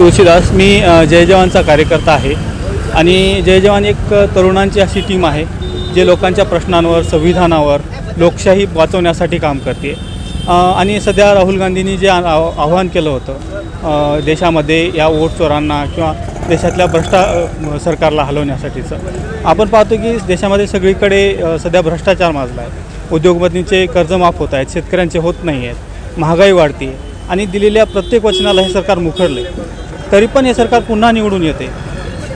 तुळशीदास मी जय जवानचा कार्यकर्ता आहे. आणि जय जवान एक तरुणांची अशी टीम आहे जे लोकांच्या प्रश्नांवर संविधानावर लोकशाही वाचवण्यासाठी काम करते. आणि सध्या राहुल गांधींनी जे आव- आव्हान केलं होतं देशामध्ये या वोट चोरांना किंवा देशातल्या भ्रष्टा सरकारला हलवण्यासाठीचं. आपण पाहतो की देशामध्ये सगळीकडे सध्या भ्रष्टाचार माजला आहे. उद्योगपतींचे कर्ज माफ होत आहेत शेतकऱ्यांचे होत नाही आहेत महागाई वाढते आणि दिलेल्या प्रत्येक वचनाला हे सरकार मुखरले तरी पण हे सरकार पुन्हा निवडून येते.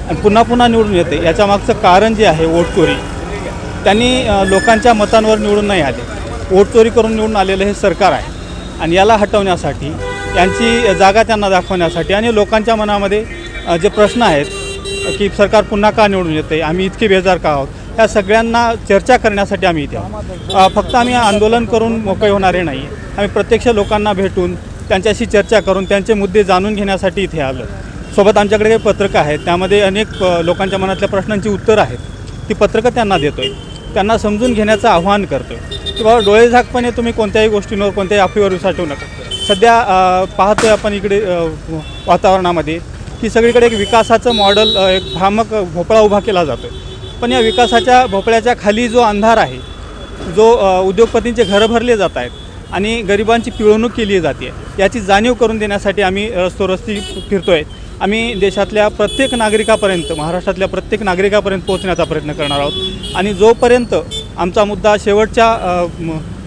आणि पुन्हा पुन्हा निवडून येते. याच्या मागचं कारण जे आहे वोटचोरी त्यांनी लोकांच्या मतांवर निवडून नाही आले. वोटचोरी करून निवडून आलेलं हे सरकार आहे. आणि याला हटवण्यासाठी यांची जागा त्यांना दाखवण्यासाठी आणि लोकांच्या मनामध्ये जे प्रश्न आहेत की सरकार पुन्हा का निवडून येते आम्ही इतके बेजार का आहोत या सगळ्यांना चर्चा करण्यासाठी आम्ही इथे आहोत फक्त आम्ही आंदोलन करून मोकळे होणारे नाही आम्ही प्रत्यक्ष लोकांना भेटून त्यांच्याशी चर्चा करून त्यांचे मुद्दे जाणून घेण्यासाठी इथे आलो. सोबत आमच्याकडे काही पत्रकं आहेत. त्यामध्ये अनेक लोकांच्या मनातल्या प्रश्नांची उत्तरं आहेत. ती पत्रकं त्यांना देतो आहे त्यांना समजून घेण्याचं आव्हान करतोय. की बाबा डोळेझाकपणे तुम्ही कोणत्याही गोष्टींवर कोणत्याही अफीवर विसाटू नका. सध्या पाहतोय आपण इकडे वातावरणामध्ये की सगळीकडे एक विकासाचं मॉडेल एक भ्रामक भोपळा उभा केला जातो आहे पण या विकासाच्या भोपळ्याच्या खाली जो अंधार आहे जो उद्योगपतींचे घरं भरले जात आहेत आणि गरिबांची पिळवणूक केली जाते. याची जाणीव करून देण्यासाठी आम्ही रस्तोरस्ती आहे आम्ही देशातल्या प्रत्येक नागरिकापर्यंत महाराष्ट्रातल्या प्रत्येक नागरिकापर्यंत पोहोचण्याचा प्रयत्न करणार आहोत. आणि जोपर्यंत आमचा मुद्दा शेवटच्या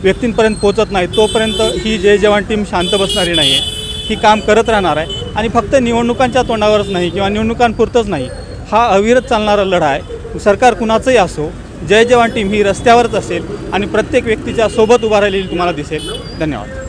व्यक्तींपर्यंत पोहोचत नाही तोपर्यंत ही जय जवान टीम शांत बसणारी नाही आहे. ही काम करत राहणार आहे. आणि फक्त निवडणुकांच्या तोंडावरच नाही किंवा निवडणुकांपुरतंच नाही हा अविरत चालणारा लढा आहे. सरकार कुणाचंही असो जय जवान टीम ही रस्त्यावरच असेल आणि प्रत्येक व्यक्तीच्या सोबत उभा राहिलेली तुम्हाला दिसेल. धन्यवाद.